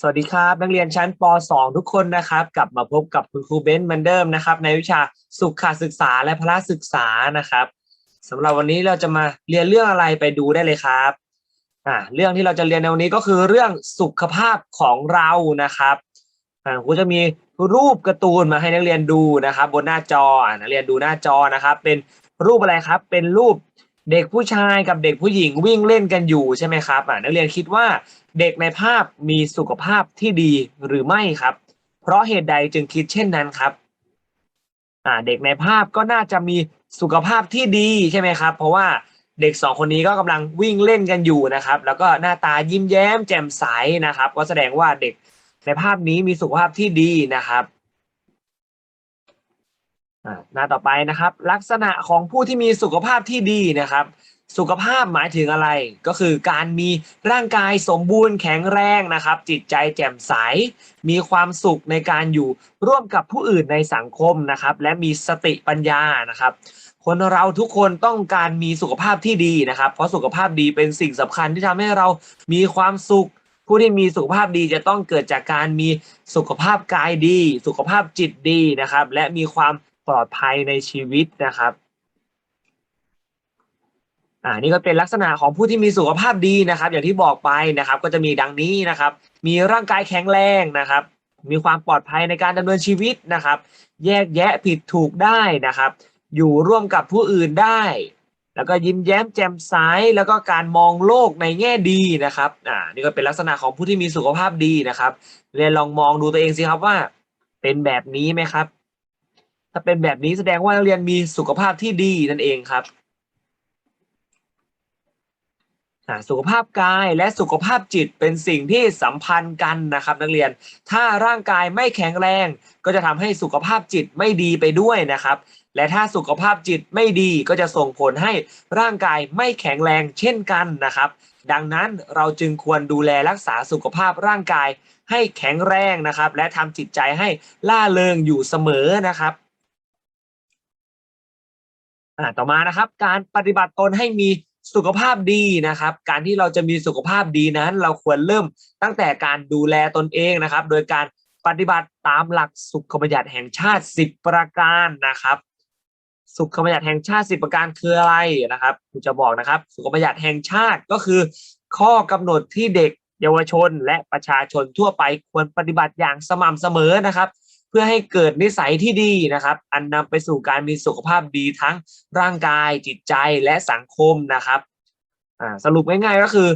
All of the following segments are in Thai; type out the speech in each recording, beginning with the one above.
สวัสดีครับ นักเรียนชั้นป .2 ทุกคนนะครับ กลับมาพบกับคุณครูเบนซ์เหมือนเดิมนะครับ ในวิชาสุขศึกษาและพละศึกษานะครับสำหรับวันนี้เราจะมาเรียนเรื่องอะไรไปดูได้เลยครับอ่าเรื่องที่เราจะเรียนในวันนี้ก็คือเรื่องสุขภาพของเรานะครับอ่าครูจะมีรูปการ์ตูนมาให้นักเรียนดูนะครับ บนหน้าจอนักเรียนดูหน้าจอนะครับ เป็นรูปอะไรครับ เป็นรูป เด็กผู้ชายกับเด็กผู้หญิงวิ่งเล่นกันอยู่ใช่ไหมครับอ่านักเรียนคิดว่าเด็กในภาพมีสุขภาพที่ดีหรือไม่ครับ เพราะเหตุใดจึงคิดเช่นนั้นครับอ่าเด็กในภาพก็น่าจะมีสุขภาพที่ดีใช่ไหมครับ เพราะว่าเด็กสองคนนี้ก็กำลังวิ่งเล่นกันอยู่นะครับ แล้วก็หน้าตายิ้มแย้มแจ่มใสนะครับ ก็แสดงว่าเด็กในภาพนี้มีสุขภาพที่ดีนะครับ หน้าต่อไปนะครับ ลักษณะของผู้ที่มีสุขภาพที่ดีนะครับ สุขภาพหมายถึงอะไร ก็คือการมีร่างกายสมบูรณ์แข็งแรงนะครับ จิตใจแจ่มใส มีความสุขในการอยู่ร่วมกับผู้อื่นในสังคมนะครับ และมีสติปัญญานะครับ คนเราทุกคนต้องการมีสุขภาพที่ดีนะครับ เพราะสุขภาพดีเป็นสิ่งสำคัญที่ทำให้เรามีความสุขผู้ที่มีสุขภาพดีจะต้องเกิดจากการมีสุขภาพกายดี สุขภาพจิตดีนะครับ และมีความ ปลอดภัยในชีวิตนะครับอ่านี่ก็เป็นลักษณะของผู้ที่มีสุขภาพดีนะครับ อย่างที่บอกไปนะครับ ก็จะมีดังนี้นะครับ มีร่างกายแข็งแรงนะครับ มีความปลอดภัยในการดำเนินชีวิตนะครับ แยกแยะผิดถูกได้นะครับ อยู่ร่วมกับผู้อื่นได้ แล้วก็ยิ้มแย้มแจ่มใสแล้วก็การมองโลกในแง่ดีนะครับอ่านี่ก็เป็นลักษณะของผู้ที่มีสุขภาพดีนะครับเรียนลองมองดูตัวเองสิครับว่า เป็นแบบนี้ไหมครับ ถ้าเป็นแบบนี้แสดงว่านักเรียนมีสุขภาพที่ดีนั่นเองครับสุขภาพกายและสุขภาพจิตเป็นสิ่งที่สัมพันธ์กันนะครับนักเรียน ถ้าร่างกายไม่แข็งแรง ก็จะทำให้สุขภาพจิตไม่ดีไปด้วยนะครับ และถ้าสุขภาพจิตไม่ดีก็จะส่งผลให้ร่างกายไม่แข็งแรงเช่นกันนะครับ ดังนั้นเราจึงควรดูแลรักษาสุขภาพร่างกายให้แข็งแรงนะครับ และทำจิตใจให้ล่าเริงอยู่เสมอนะครับ อ่าต่อมานะครับ การปฏิบัติตนให้มีสุขภาพดีนะครับ การที่เราจะมีสุขภาพดีนั้น เราควรเริ่มตั้งแต่การดูแลตนเองนะครับ โดยการปฏิบัติตามหลักสุขบัญญัติแห่งชาติ 10 ประการนะครับ สุขบัญญัติแห่งชาติ 10 ประการคืออะไรนะครับผมจะบอกนะครับ สุขบัญญัติแห่งชาติก็คือ ข้อกำหนดที่เด็กเยาวชนและประชาชนทั่วไปควรปฏิบัติอย่างสม่ำเสมอนะครับ พื่อให้เกิดนิสัยที่ดีนะครับ อันนำไปสู่การมีสุขภาพดีทั้งร่างกายจิตใจและสังคมนะครับสรุปง่ายๆก็คือ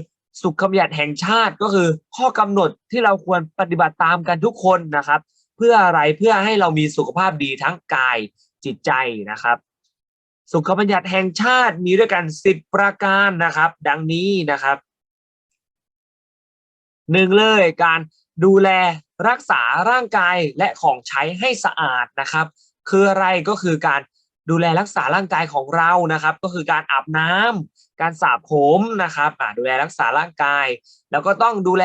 สุขบัญญัติแห่งชาติก็คือ ข้อกำหนดที่เราควรปฏิบัติตามกันทุกคนนะครับ เพื่ออะไรเพื่อให้เรามีสุขภาพดีทั้งกายจิตใจนะครับ สุขบัญญัติแห่งชาติมีด้วยกันสิบประการนะครับ ดังนี้นะครับหนึ่งเลยการดูแล รักษาร่างกายและของใช้ให้สะอาดนะครับ คืออะไรก็คือการดูแลรักษาร่างกายของเรานะครับ ก็คือการอาบน้ำการสระผมนะครับดูแลรักษาร่างกาย แล้วก็ต้องดูแล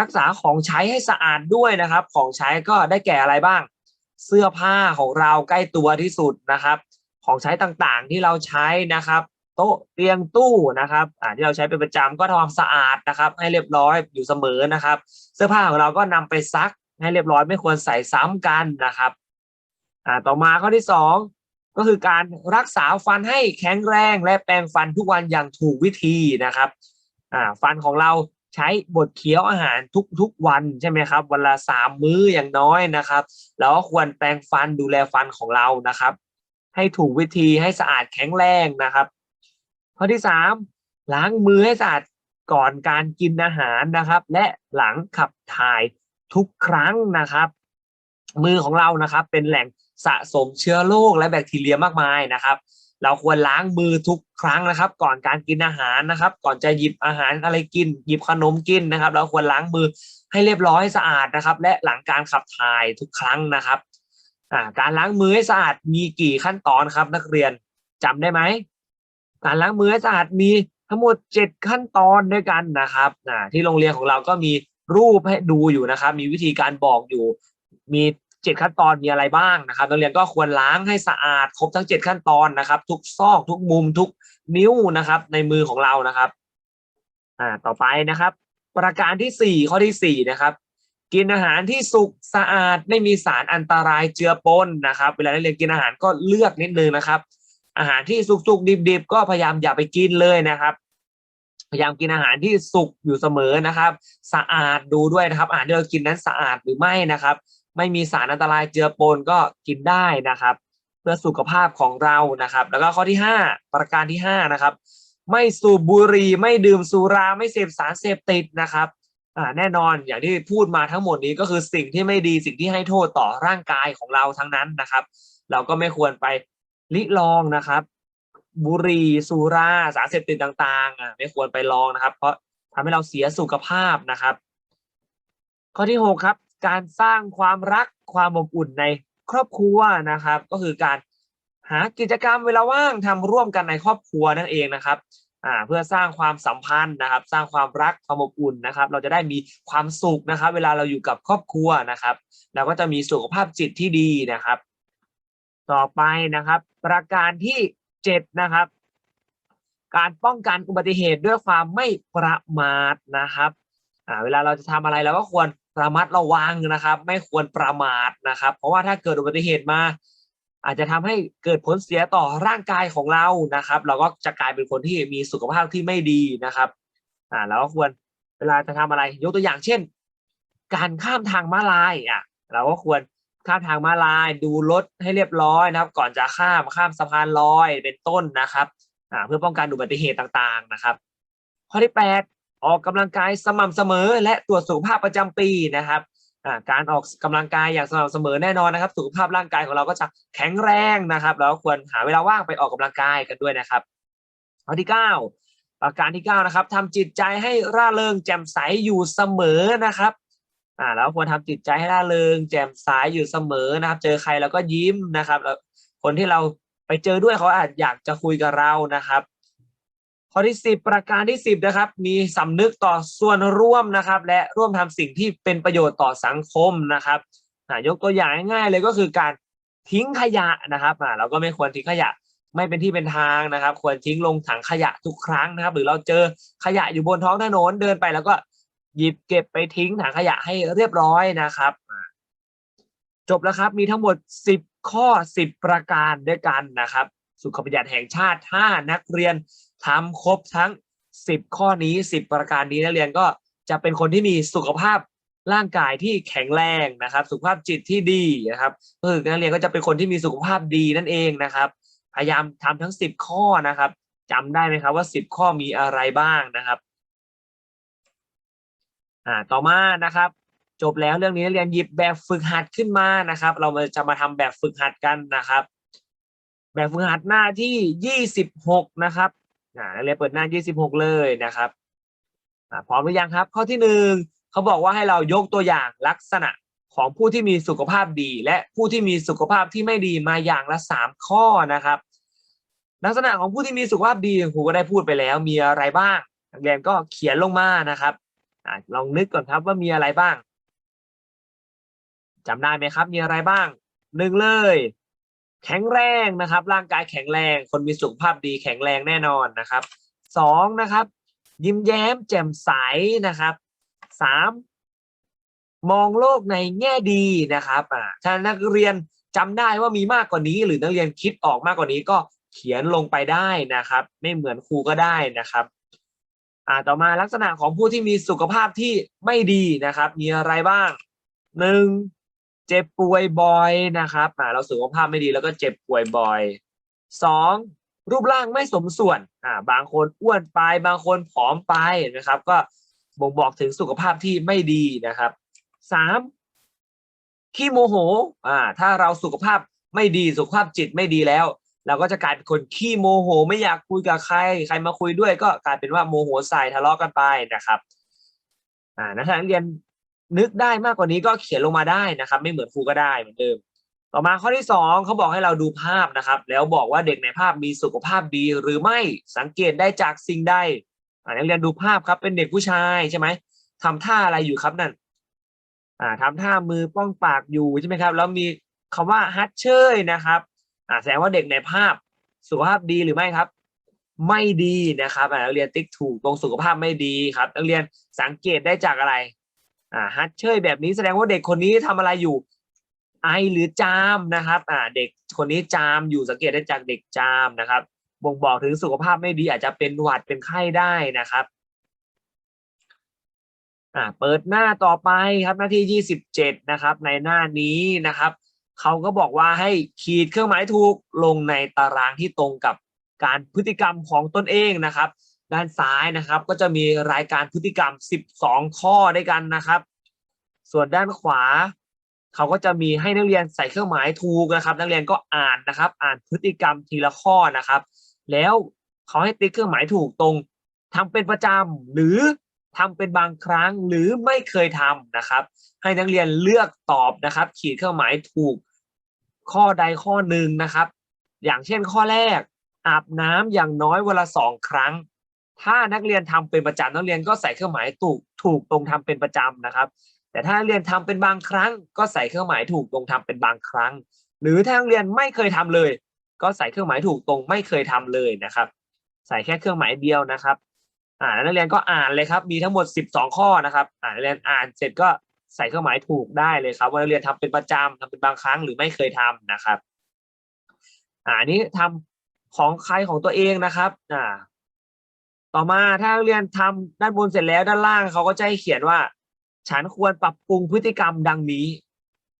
รักษาของใช้ให้สะอาดด้วยนะครับ ของใช้ก็ได้แก่อะไรบ้าง เสื้อผ้าของเราใกล้ตัวที่สุดนะครับ ของใช้ต่างๆที่เราใช้นะครับ โต๊ะเตียงตู้นะครับอ่าที่เราใช้เป็นประจำก็ทำความสะอาดนะครับ ให้เรียบร้อยอยู่เสมอนะครับ เสื้อผ้าของเราก็นำไปซักให้เรียบร้อยไม่ควรใส่ซ้ำกันนะครับอ่าต่อมาข้อที่สองก็คือการรักษาฟันให้แข็งแรงและแปรงฟันทุกวันอย่างถูกวิธีนะครับอ่าฟันของเราใช้บดเคี้ยวอาหารทุกๆวันใช่ไหมครับวันละสามมื้ออย่างน้อยนะครับ แล้วก็ควรแปรงฟันดูแลฟันของเรานะครับ ให้ถูกวิธีให้สะอาดแข็งแรงนะครับ ข้อที่สามล้างมือให้สะอาดก่อนการกินอาหารนะครับ และหลังขับถ่ายทุกครั้งนะครับ มือของเรานะครับ เป็นแหล่งสะสมเชื้อโรคและแบคทีเรียมากมายนะครับ เราควรล้างมือทุกครั้งนะครับ ก่อนการกินอาหารนะครับ ก่อนจะหยิบอาหารอะไรกิน หยิบขนมกินนะครับ เราควรล้างมือให้เรียบร้อยให้สะอาดนะครับ และหลังการขับถ่ายทุกครั้งนะครับการล้างมือให้สะอาดมีกี่ขั้นตอนครับ นักเรียนจำได้ไหม การล้างมือให้สะอาดมีทั้งหมดเจ็ดขั้นตอนด้วยกันนะครับอ่าที่โรงเรียนของเราก็มีรูปให้ดูอยู่นะครับ มีวิธีการบอกอยู่ มีเจ็ดขั้นตอนมีอะไรบ้างนะครับนักเรียนก็ควรล้างให้สะอาดครบทั้งเจ็ดขั้นตอนนะครับ ทุกซอกทุกมุมทุกนิ้วนะครับ ในมือของเรานะครับอ่าต่อไปนะครับ ประการที่สี่ข้อที่สี่นะครับกินอาหารที่สุกสะอาดไม่มีสารอันตรายเจือปนนะครับ เวลานักเรียนกินอาหารก็เลือกนิดนึงนะครับ อาหารที่สุกๆดิบๆก็พยายามอย่าไปกินเลยนะครับพยายามกินอาหารที่สุกอยู่เสมอนะครับ สะอาดดูด้วยนะครับ อาหารที่เรากินนั้นสะอาดหรือไม่นะครับ ไม่มีสารอันตรายเจือปนก็กินได้นะครับ เพื่อสุขภาพของเรานะครับ แล้วก็ข้อที่ห้าประการที่ห้านะครับ ไม่สูบบุหรี่ไม่ดื่มสุราไม่เสพสารเสพติดนะครับแน่นอนอย่างที่พูดมาทั้งหมดนี้ก็คือสิ่งที่ไม่ดีสิ่งที่ให้โทษต่อร่างกายของเราทั้งนั้นนะครับ เราก็ไม่ควรไป ลิลองนะครับ บุหรี่สุราสารเสพติดต่างๆอะไม่ควรไปลองนะครับ เพราะทำให้เราเสียสุขภาพนะครับ ข้อที่หกครับ การสร้างความรักความอบอุ่นในครอบครัวนะครับ ก็คือการหากิจกรรมเวลาว่างทำร่วมกันในครอบครัวนั่นเองนะครับอ่าเพื่อสร้างความสัมพันธ์นะครับ สร้างความรักความอบอุ่นนะครับ เราจะได้มีความสุขนะครับ เวลาเราอยู่กับครอบครัวนะครับ เราก็จะมีสุขภาพจิตที่ดีนะครับ ต่อไปนะครับ ประการที่เจ็ดนะครับ การป้องกันอุบัติเหตุด้วยความไม่ประมาทนะครับเวลาเราจะทำอะไรเราก็ควรระมัดระวังนะครับ ไม่ควรประมาทนะครับ เพราะว่าถ้าเกิดอุบัติเหตุมา อาจจะทำให้เกิดผลเสียต่อร่างกายของเรานะครับ เราก็จะกลายเป็นคนที่มีสุขภาพที่ไม่ดีนะครับอ่าเราก็ควรเวลาจะทำอะไรยกตัวอย่างเช่น การข้ามทางม้าลายอะ เราก็ควร ข้ามทางม้าลายดูรถให้เรียบร้อยนะครับ ก่อนจะข้ามข้ามสะพานลอยเป็นต้นนะครับเพื่อป้องกันอุบัติเหตุต่างๆนะครับ ข้อที่แปดออกกำลังกายสม่ำเสมอ และตรวจสุขภาพประจำปีนะครับการออกกำลังกายอย่างสม่ำเสมอแน่นอนนะครับ สุขภาพร่างกายของเราก็จะแข็งแรงนะครับแล้วควรหาเวลาว่างไปออกกำลังกายกันด้วยนะครับ ข้อที่เก้าประการที่เก้านะครับทำจิตใจให้ร่าเริงแจ่มใสอยู่เสมอนะครับ อ่าแล้วควรทำจิตใจให้ร่าเริง แจ่มใสอยู่เสมอนะครับ เจอใครเราก็ยิ้มนะครับ แล้วคนที่เราไปเจอด้วยเขาอาจอยากจะคุยกับเรานะครับ ข้อที่สิบประการที่สิบนะครับ มีสำนึกต่อส่วนร่วมนะครับ และร่วมทำสิ่งที่เป็นประโยชน์ต่อสังคมนะครับอ่ายกตัวอย่างง่ายๆเลยก็คือการทิ้งขยะนะครับอ่าเราก็ไม่ควรทิ้งขยะไม่เป็นที่เป็นทางนะครับ ควรทิ้งลงถังขยะทุกครั้งนะครับ หรือเราเจอขยะอยู่บนท้องถนนเดินไปแล้วก็ หยิบเก็บไปทิ้งถังขยะให้เรียบร้อยนะครับ จบแล้วครับมีทั้งหมดสิบข้อสิบประการด้วยกันนะครับ สุขบัญญัติแห่งชาติถ้านักเรียนทำครบทั้งสิบข้อนี้สิบประการนี้นักเรียนก็จะเป็นคนที่มีสุขภาพร่างกายที่แข็งแรงนะครับ สุขภาพจิตที่ดีนะครับก็คือนักเรียนก็จะเป็นคนที่มีสุขภาพดีนั่นเองนะครับ พยายามทำทั้งสิบข้อนะครับจำได้ไหมครับว่าสิบข้อมีอะไรบ้างนะครับ อ่าต่อมานะครับ จบแล้วเรื่องนี้นักเรียนหยิบแบบฝึกหัดขึ้นมานะครับ เราจะมาทำแบบฝึกหัดกันนะครับ แบบฝึกหัดหน้าที่ยี่สิบหกนะครับอ่านักเรียนเปิดหน้ายี่สิบหกเลยนะครับอ่าพร้อมหรือยังครับ ข้อที่หนึ่งเขาบอกว่าให้เรายกตัวอย่างลักษณะของผู้ที่มีสุขภาพดี และผู้ที่มีสุขภาพที่ไม่ดีมาอย่างละสามข้อนะครับ ลักษณะของผู้ที่มีสุขภาพดีครูก็ได้พูดไปแล้ว มีอะไรบ้างนักเรียนก็เขียนลงมานะครับ ลองนึกก่อนครับว่ามีอะไรบ้างจำได้ไหมครับ มีอะไรบ้างหนึ่งเลย แข็งแรงนะครับ ร่างกายแข็งแรง คนมีสุขภาพดีแข็งแรงแน่นอนนะครับสองนะครับ ยิ้มแย้มแจ่มใสนะครับสามมองโลกในแง่ดีนะครับอ่าถ้านักเรียนจำได้ว่ามีมากกว่านี้ หรือนักเรียนคิดออกมากกว่านี้ก็เขียนลงไปได้นะครับ ไม่เหมือนครูก็ได้นะครับ อ่าต่อมาลักษณะของผู้ที่มีสุขภาพที่ไม่ดีนะครับ มีอะไรบ้างหนึ่งเจ็บป่วยบ่อยนะครับอ่าเราสุขภาพไม่ดีแล้วก็เจ็บป่วยบ่อยสองรูปร่างไม่สมส่วนอ่าบางคนอ้วนไปบางคนผอมไปนะครับ ก็บ่งบอกถึงสุขภาพที่ไม่ดีนะครับสามขี้โมโหอ่าถ้าเราสุขภาพไม่ดีสุขภาพจิตไม่ดีแล้ว เราก็จะกลายเป็นคนขี้โมโห ไม่อยากคุยกับใคร ใครมาคุยด้วย ก็กลายเป็นว่าโมโหใส่ทะเลาะกันไปนะครับ อ่านักเรียนนึกได้มากกว่านี้ก็เขียนลงมาได้นะครับ ไม่เหมือนครูก็ได้เหมือนเดิม ต่อมาข้อที่สองเขาบอกให้เราดูภาพนะครับ แล้วบอกว่าเด็กในภาพมีสุขภาพดี หรือไม่สังเกตได้จากสิ่งใดอ่านักเรียนดูภาพครับเป็นเด็กผู้ชายใช่ไหมทำท่าอะไรอยู่ครับนั่นอ่าทำท่ามือป้องปากอยู่ใช่ไหมครับ แล้วมีคำว่าฮัตเชยนะครับ อ่าแสดงว่าเด็กในภาพสุขภาพดีหรือไม่ครับ ไม่ดีนะครับอ่านักเรียนติ๊กถูกตรงสุขภาพไม่ดีครับนักเรียนสังเกตได้จากอะไรอ่าฮัดเชยแบบนี้แสดงว่าเด็กคนนี้ทำอะไรอยู่ไอหรือจามนะครับอ่าเด็กคนนี้จามอยู่สังเกตได้จากเด็กจามนะครับบ่งบอกถึงสุขภาพไม่ดีอาจจะเป็นหวัดเป็นไข้ได้นะครับอ่าเปิดหน้าต่อไปครับหน้าที่ยี่สิบเจ็ดนะครับ ในหน้านี้นะครับ เขาก็บอกว่าให้ขีดเครื่องหมายถูกลงในตารางที่ตรงกับการพฤติกรรมของตนเองนะครับ ด้านซ้ายนะครับก็จะมีรายการพฤติกรรม 12 ข้อด้วยกันนะครับ ส่วนด้านขวา เขาก็จะมีให้นักเรียนใส่เครื่องหมายถูกนะครับ นักเรียนก็อ่านนะครับ อ่านพฤติกรรมทีละข้อนะครับ แล้วเขาให้ติ๊กเครื่องหมายถูกตรงทำเป็นประจำหรือ ทำเป็นบางครั้งหรือไม่เคยทำนะครับ ให้นักเรียนเลือกตอบนะครับ ขีดเครื่องหมายถูกข้อใดข้อหนึ่งนะครับ อย่างเช่นข้อแรก อาบน้ำอย่างน้อยวันละสองครั้ง ถ้านักเรียนทำเป็นประจำนักเรียนก็ใส่เครื่องหมายถูกถูกตรงทำเป็นประจำนะครับ แต่ถ้านักเรียนทำเป็นบางครั้ง ก็ใส่เครื่องหมายถูกตรงทำเป็นบางครั้ง หรือถ้านักเรียนไม่เคยทำเลย ก็ใส่เครื่องหมายถูกตรงไม่เคยทำเลยนะครับ ใส่แค่เครื่องหมายเดียวนะครับ อ่าแล้วนักเรียนก็อ่านเลยครับ มีทั้งหมด 12 ข้อนะครับ อ่านักเรียนอ่านเสร็จก็ใส่เครื่องหมายถูกได้เลยครับ ว่านักเรียนทำเป็นประจำทำเป็นบางครั้งหรือไม่เคยทำนะครับ อ่านนี้ทำของใครของตัวเองนะครับ อ่า ต่อมาถ้านักเรียนทำด้านบนเสร็จแล้วด้านล่างเขาก็จะให้เขียนว่า ฉันควรปรับปรุงพฤติกรรมดังนี้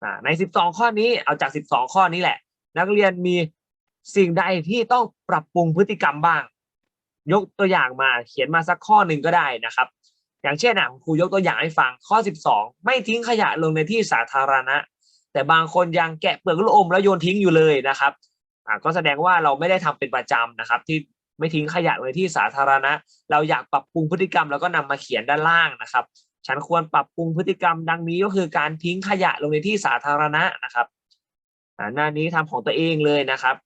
อ่า ใน 12 ข้อนี้เอาจาก 12 ข้อนี้แหละ นักเรียนมีสิ่งใดที่ต้องปรับปรุงพฤติกรรมบ้าง ยกตัวอย่างมาเขียนมาสักข้อหนึ่งก็ได้นะครับ อย่างเช่นอะครูยกตัวอย่างให้ฟังข้อ 12 ไม่ทิ้งขยะลงในที่สาธารณะ แต่บางคนยังแกะเปลือกลูกอมแล้วโยนทิ้งอยู่เลยนะครับอ่าก็แสดงว่าเราไม่ได้ทำเป็นประจำนะครับ ที่ไม่ทิ้งขยะลงในที่สาธารณะ เราอยากปรับปรุงพฤติกรรมแล้วก็นำมาเขียนด้านล่างนะครับ ฉันควรปรับปรุงพฤติกรรมดังนี้ก็คือการทิ้งขยะลงในที่สาธารณะนะครับอ่าหน้านี้ทำของตัวเองเลยนะครับ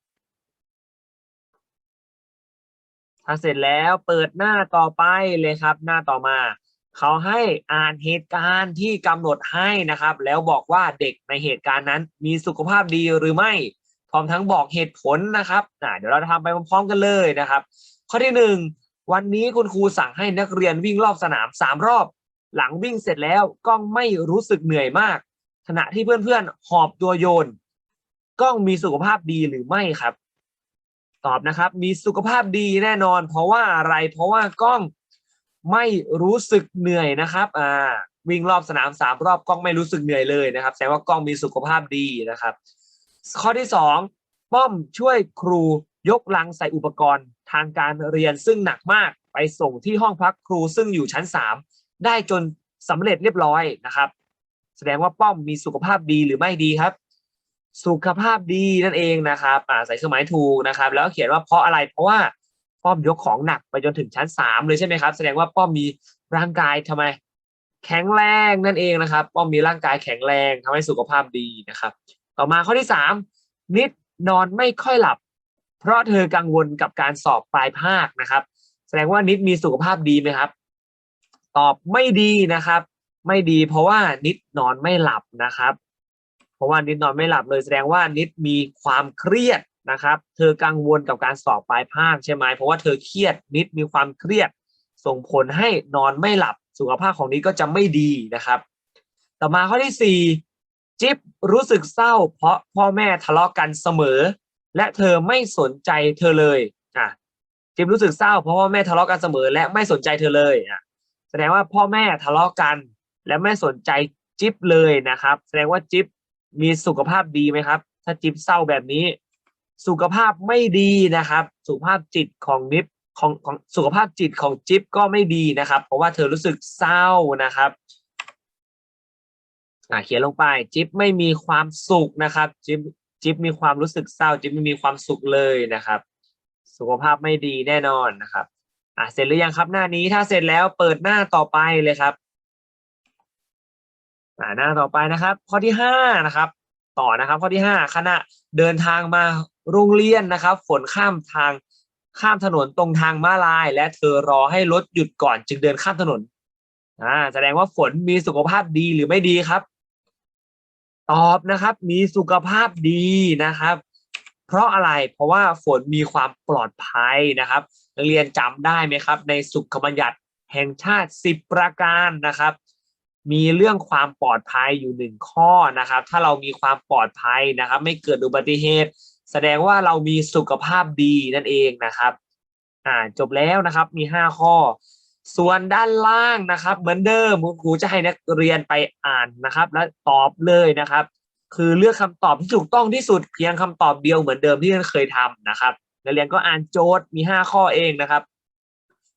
ถ้าเสร็จแล้วเปิดหน้าต่อไปเลยครับ หน้าต่อมา เขาให้อ่านเหตุการณ์ที่กำหนดให้นะครับ แล้วบอกว่าเด็กในเหตุการณ์นั้น มีสุขภาพดีหรือไม่พร้อมทั้งบอกเหตุผลนะครับเดี๋ยวเราจะทำไปพร้อมๆกันเลยนะครับ ข้อที่หนึ่งวันนี้คุณครูสั่งให้นักเรียนวิ่งรอบสนามสามรอบ หลังวิ่งเสร็จแล้วก็ไม่รู้สึกเหนื่อยมาก ขณะที่เพื่อนๆหอบตัวโยน กล้องมีสุขภาพดีหรือไม่ครับ ตอบนะครับ มีสุขภาพดีแน่นอน เพราะว่าอะไร เพราะว่ากล้องไม่รู้สึกเหนื่อยนะครับอ่าวิ่งรอบสนามสามรอบกล้องไม่รู้สึกเหนื่อยเลยนะครับ แสดงว่ากล้องมีสุขภาพดีนะครับ ข้อที่สองป้อมช่วยครูยกลังใส่อุปกรณ์ทางการเรียนซึ่งหนักมากไปส่งที่ห้องพักครูซึ่งอยู่ชั้นสามได้จนสำเร็จเรียบร้อยนะครับ แสดงว่าป้อมมีสุขภาพดีหรือไม่ดีครับ สุขภาพดีนั่นเองนะครับอ่าใส่เครื่องหมายถูกนะครับ แล้วเขียนว่าเพราะอะไรเพราะว่าป้อมยกของหนักไปจนถึงชั้นสามเลยใช่ไหมครับ แสดงว่าป้อมมีร่างกายทำไม แข็งแรงนั่นเองนะครับ ป้อมมีร่างกายแข็งแรงทำให้สุขภาพดีนะครับ ต่อมาข้อที่สามนิดนอนไม่ค่อยหลับ เพราะเธอกังวลกับการสอบปลายภาคนะครับ แสดงว่านิดมีสุขภาพดีไหมครับ ตอบไม่ดีนะครับ ไม่ดีเพราะว่านิดนอนไม่หลับนะครับ เพราะว่านิดนอนไม่หลับเลยแสดงว่านิดมีความเครียดนะครับ เธอกังวลกับการสอบปลายภาคใช่ไหมเพราะว่าเธอเครียดนิดมีความเครียด ส่งผลให้นอนไม่หลับสุขภาพของนิดก็จะไม่ดีนะครับ ต่อมาข้อที่สี่จิ๊บรู้สึกเศร้า เพราะพ่อแม่ทะเลาะกันเสมอ และเธอไม่สนใจเธอเลยอะจิ๊บรู้สึกเศร้าเพราะพ่อแม่ทะเลาะกันเสมอ และไม่สนใจเธอเลยอะแสดงว่าพ่อแม่ทะเลาะกัน และไม่สนใจจิ๊บเลยนะครับ แสดงว่าจิ๊บ มีสุขภาพดีไหมครับ ถ้าจิ๊บเศร้าแบบนี้ สุขภาพไม่ดีนะครับ สุขภาพจิตของนิฟของของสุขภาพจิตของจิ๊บก็ไม่ดีนะครับ เพราะว่าเธอรู้สึกเศร้านะครับอ่าเขียนลงไป จิ๊บไม่มีความสุขนะครับ จิ๊บจิ๊บมีความรู้สึกเศร้า จิ๊บไม่มีความสุขเลยนะครับ สุขภาพไม่ดีแน่นอนนะครับอ่าเสร็จหรือยังครับหน้านี้ถ้าเสร็จแล้วเปิดหน้าต่อไปเลยครับ หน้าต่อไปนะครับ ข้อที่ห้านะครับ ต่อนะครับ ข้อที่ห้าขณะเดินทางมาโรงเรียนนะครับ ฝนข้ามทางข้ามถนนตรงทางม้าลาย และเธอรอให้รถหยุดก่อนจึงเดินข้ามถนนอ่าแสดงว่าฝนมีสุขภาพดีหรือไม่ดีครับ ตอบนะครับ มีสุขภาพดีนะครับ เพราะอะไรเพราะว่าฝนมีความปลอดภัยนะครับนักเรียนจำได้ไหมครับ ในสุขบัญญัติแห่งชาติ 10 ประการนะครับ มีเรื่องความปลอดภัยอยู่หนึ่งข้อนะครับ ถ้าเรามีความปลอดภัยนะครับ ไม่เกิดอุบัติเหตุ แสดงว่าเรามีสุขภาพดีนั่นเองนะครับ อ่าจบแล้วนะครับมีห้าข้อ ส่วนด้านล่างนะครับ เหมือนเดิมคุณครูจะให้นักเรียนไปอ่านนะครับ และตอบเลยนะครับ คือเลือกคำตอบที่ถูกต้องที่สุดเพียงคำตอบเดียวเหมือนเดิมที่เคยทำนะครับนักเรียนก็อ่านโจทย์มีห้าข้อเองนะครับ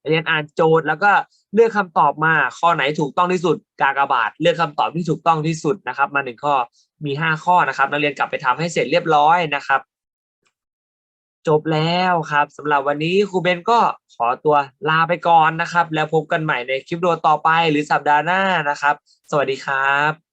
เรียนอ่านโจทย์แล้วก็เลือกคำตอบมาข้อไหนถูกต้องที่สุด กากบาท เลือกคำตอบที่ถูกต้องที่สุดนะครับ มาหนึ่งข้อมีห้าข้อนะครับ นักเรียนกลับไปทำให้เสร็จเรียบร้อยนะครับ จบแล้วครับสำหรับวันนี้ครูเบนก็ขอตัวลาไปก่อนนะครับ แล้วพบกันใหม่ในคลิปวิดีโอต่อไปหรือสัปดาห์หน้านะครับ สวัสดีครับ